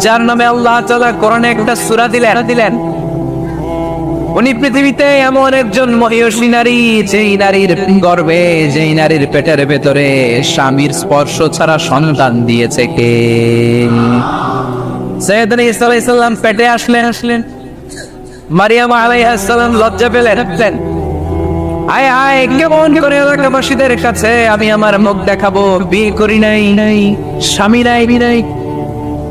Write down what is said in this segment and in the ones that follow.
যার নামে আল্লাহ তাআলা কোরআনে একটা সুরা দিলেন। দিলেন। উনি পৃথিবীতে এমন একজন মহিষী নারী, যেই নারীর গর্ভে, যেই নারীর পেটের ভেতরে স্বামীর স্পর্শ ছাড়া সন্তান দিয়েছে কে? ঈসা আলাইহিস পেটে আসলেন। আসলেন। মারিয়াম আলাইহিস লজ্জা পেলেন। পেলেন আয় আয়, কেমন করে এলাকাবাসীদের কাছে আমি আমার মুখ দেখাবো? বিয়ে করি নাই নাই, স্বামী নাই নাই।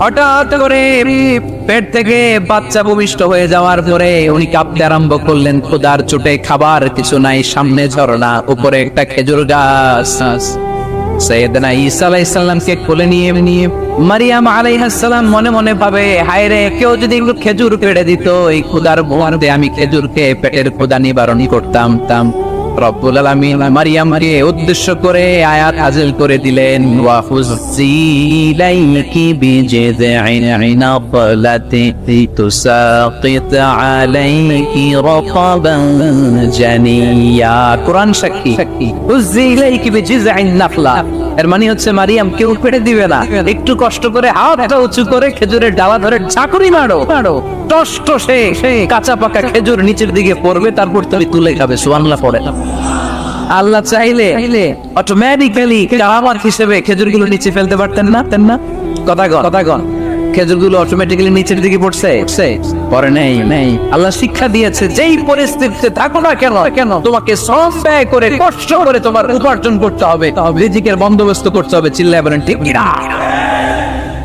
হঠাৎ করে পেট থেকে বাচ্চা ভূমিষ্ঠ হয়ে যাওয়ার পরে উনি কাঁপতে আরম্ভ করলেন, খোদার চোটে খাবার কিছু নাই, সামনে ঝরনা উপরে একটা খেজুর গাছ। সৈয়দনা ঈসা আলাইহিস সালামকে কোলে নিয়ে নিয়ে মারিয়াম আলাইহিস সালাম মনে মনে ভাবে, হায় রে, কেউ যদি খেজুর কেড়ে দিত, এই ক্ষুদার মোহান্তে আমি খেজুর খেজুরকে পেটের ক্ষুদা নিবারণ করতাম, তাম। রব্বুল উদ্দেশ্য করে আয়াত নাযিল করে দিলেন তুসাকিত আলাইকি জানিয়া। সাক্ষী এর মানে হচ্ছে মারিয়াম কেউ পেড়ে দিবে না। একটু কষ্ট করে হাতটা উঁচু করে খেজুরের ডালা ধরে ঝাঁকুরি মারো মারো। টষ্ট সে কাঁচা পাকা খেজুর নিচের দিকে পড়বে, তারপর তুমি তুলে খাবে, সুবহানাল্লাহ পড়ে। আল্লাহ চাইলে অটোমেটিক্যালি কারামাত হিসেবে খেজুরগুলো নিচে ফেলতে পারতেন না? তেন না? কথা গন কথা গন খেজুরগুলো অটোমেটিক্যালি নিচের দিকে পড়ছে? পরে নেই। নেই। আল্লাহ শিক্ষা দিয়েছে, যেই পরিস্থিতিতে থাকো না কেন কেন? তোমাকে শ্রম ব্যয় করে, কষ্ট করে তোমার উপার্জন করতে হবে। রিজিকের বন্দোবস্ত করতে হবে, চিল্লায় বলেন, ঠিক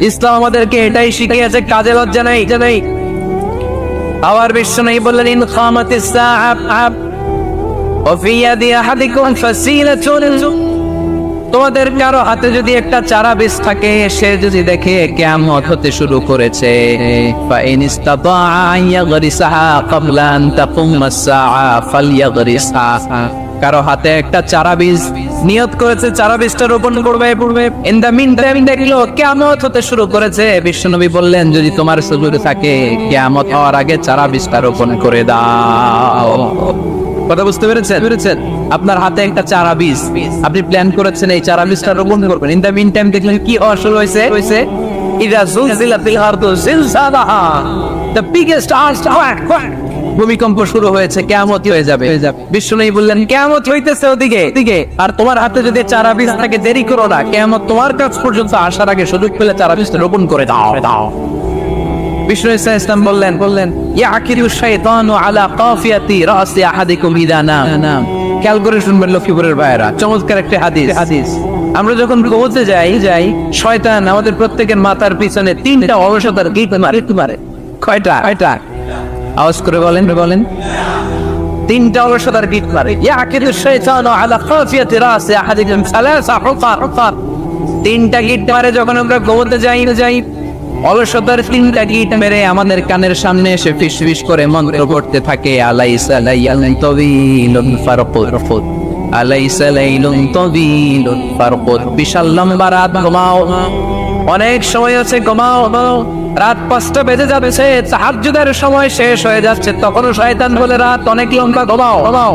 ইসলাম আমাদেরকে এটাই শিখিয়েছে, কাজে লজ্জা নেই। যে নেই আবার বিশ্ব নেই বললেন, ইন খামাতিস তোমাদের কারও হাতে যদি একটা চারা বীজ থাকে, সে যদি দেখে কেমত হতে শুরু করেছে। কারও হাতে একটা চারা বীজ নিয়ত করেছে, চারা বীজটা রোপণ করবে, পূর্বে ইন দা মিন টাইম দেখল কিয়ামত হতে শুরু করেছে। বিশ্বনবী বললেন, যদি তোমার সুযোগ থাকে, কিয়ামত হওয়ার আগে চারা বীজটা রোপণ করে দাও। কথা বুঝতে পেরেছেন? পেরেছেন। আপনার হাতে একটা চারা বীজ। আপনি প্ল্যান করেছেন এই চারা বীজটা রোপণ করবেন। ইন দা মিন টাইম দেখলেন কি শুরু হয়েছে? হয়েছে। ইদা জুলজিলাতিল আরদু জিলজালাহা দ্য বিগেস্ট আর্থকোয়েক ভূমিকম্প শুরু হয়েছে কেয়ামত হয়ে যাবে। বিষ্ণু বললেন কেয়ামত হইতেছে ওদিকে। ওদিকে। আর তোমার হাতে যদি চারা বীজ থাকে দেরি করো না। কেয়ামত তোমার কাছ পর্যন্ত আসার আগে সুযোগ পেলে চারা বীজটা রোপণ করে দাও দাও। বিষ্ণু ইসা ইসলাম বললেন বললেন ইয়াকিরু শাইতানু আলা কাফিয়াতি রাসি আহাদিকুম ইদা নাম খেয়াল করে শুনবেন লক্ষ্মীপুরের ভাইয়েরা চমৎকার একটা হাদিস। হাদিস। আমরা যখন ঘুমোতে যাই যাই শয়তান আমাদের প্রত্যেকের মাথার পিছনে তিনটা অলসতার গিট মারে। মারে। কয়টা? কয়টা? আওয়াজ করে বলেন বলেন। তিনটা অলসতার গিট মারে। ইয়া ইয়াকিরু শাইতানু আলা কাফিয়াতি রাসি আহাদিকুম সালাসা হুকার হুকার তিনটা গিট মারে যখন আমরা ঘুমোতে যাই না যাই। অলসতার তিনটা গিট মেরে আমাদের কানের সামনে এসে ফিস ফিস করে মন্ত্র পড়তে থাকে, আলাইসা লাইয়ান তবিলুন ফারকুত আলাইসা লাইলুন তবিলুন ফারকুত বিশাল লম্বা রাত, ঘুমাও। অনেক সময় আছে, ঘুমাও। রাত পাঁচটা বেজে যাবে সে তাহাজ্জুদের সময় শেষ হয়ে যাচ্ছে, তখনও শয়তান বলে রাত অনেক লম্বা ঘুমাও ঘুমাও।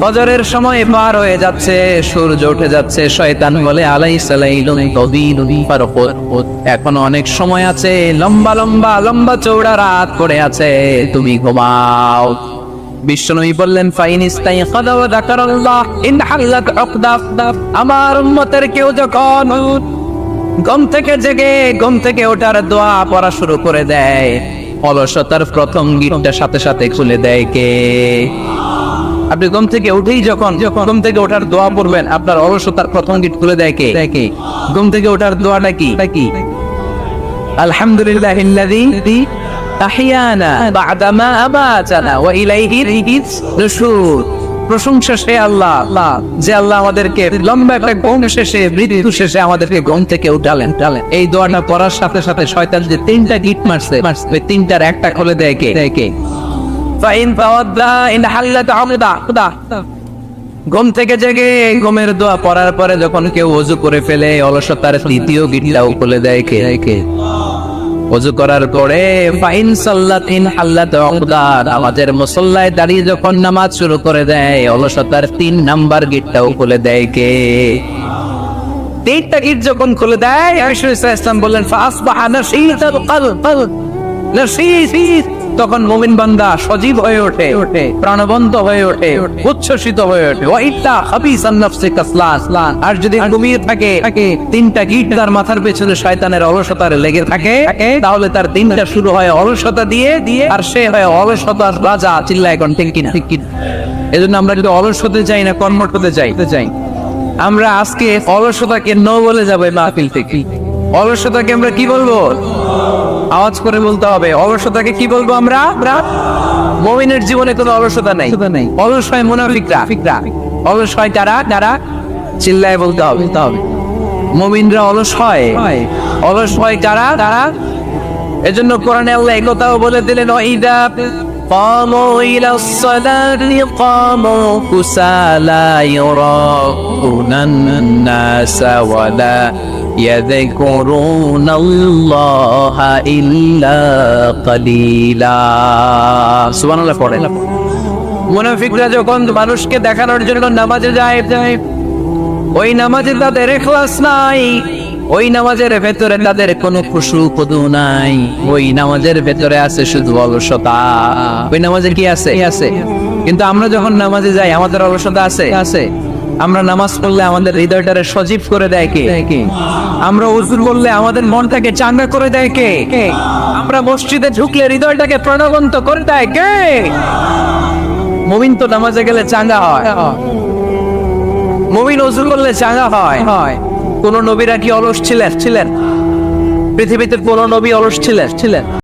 ফজরের সময় পার হয়ে যাচ্ছে, সূর্য উঠে যাচ্ছে, শয়তান বলে আলাই সালাইলুন তবিলুন ফারকুত এখন অনেক সময় আছে, লম্বা লম্বা লম্বা চৌড়া রাত পড়ে আছে, তুমি ঘুমাও। বিশ্বনবী বললেন আমার উম্মতের কেউ যখন ঘুম থেকে জেগে, ঘুম থেকে ওঠার দোয়া পড়া শুরু করে দেয়, অলসতার প্রথম গিটটা সাথে সাথে খুলে দেয় কে? আপনি ঘুম থেকে উঠেই যখন যখন ঘুম থেকে ওঠার দোয়া পড়বেন, আপনার অলসতার প্রথম গিট খুলে দেয় কে? ঘুম থেকে ওঠার দোয়াটা কি? কি? আলহামদুলিল্লাহ পড়ার সাথে সাথে যে তিনটা মারছে তিনটার একটা খুলে দেয় দেয় কে? ঘুম থেকে জেগে ঘুমের দোয়া পড়ার পরে যখন কেউ ওযু করে ফেলে, অলসতার তৃতীয় গিটটাও খুলে দেয় কে? কে ওযু করার পরে ফাইন সাল্লাতিন হাল্লাত উকদার আমাদের মুসল্লায় দাঁড়িয়ে যখন নামাজ শুরু করে দেয়, অলসতার তিন নাম্বার গিটটাও খুলে দেয় কে? তিনটা গিট যখন খুলে দেয়, আয়েশা ইসলাম বললেন ফাসবাহা নাশীতাল কলব নাশীত। তখন মুমিন বান্দা সজীব হয়ে ওঠে ওঠে প্রাণবন্ত হয়ে ওঠে উচ্ছ্বসিত হয়ে ওঠে। ওয়াইতা হাবিসান নাফসি কাসলান। আর যদি ঘুমিয়ে থাকে থাকে তিনটা গিট তার মাথার পেছনে শয়তানের অলসতার লেগে থাকে তাহলে তার দিনটা শুরু হয় অলসতা দিয়ে দিয়ে আর সে হয় অলসতার রাজা চিল্লায় এখন ঠিক কিনা? ঠিক কিনা? এজন্য আমরা যদি অলস হতে চাই না কর্মঠ হতে চাই চাই আমরা আজকে অলসতাকে ন বলে যাব মাহফিল থেকে। অলসতাকে আমরা কি বলব? আওয়াজ করে বলতে হবে অলসতাকে কি বলবো আমরা আমরা মমিনের জীবনে কোনো অলসতা নাই অলস হয় মুনাফিকরা ফিকরা অলস হয় তারা তারা চিল্লায় বলতে হবে বলতে হবে মমিনরা অলস হয় অলস হয় কারা তারা এজন্য কোরআনে আল্লাহ এই কথাও বলে দিলেন ওয়াইদা قاموا إلى الصلاة قاموا كسالى يراءون الناس ولا يذكرون الله إلا قليلا سبحان الله পড়ে মুনাফিকরা যখন মানুষকে দেখানোর জন্য নামাজে যায় যায় ওই নামাজে তাদের এখলাস নাই ওই নামাজের ভেতরে তাদের কোনো খুশু খুদু নাই ওই নামাজের ভেতরে আছে শুধু অলসতা ওই নামাজে কি আছে কি আছে কিন্তু আমরা যখন নামাজে যাই আমাদের অলসতা আছে আছে আমরা নামাজ পড়লে আমাদের হৃদয়টারে সজীব করে দেয় কে? আমরা উজুর করলে আমাদের মনটাকে চাঙ্গা করে দেয় কে? আমরা মসজিদে ঢুকলে হৃদয়টাকে প্রাণবন্ত করে দেয় কে? মুমিন তো নামাজে গেলে চাঙ্গা হয়। মুমিন ওযু করলে চাঙ্গা হয়। হয়। কোন নবীরা কি অলস ছিলেন? ছিলেন। পৃথিবীতে কোন নবী অলস ছিলেন? ছিলেন।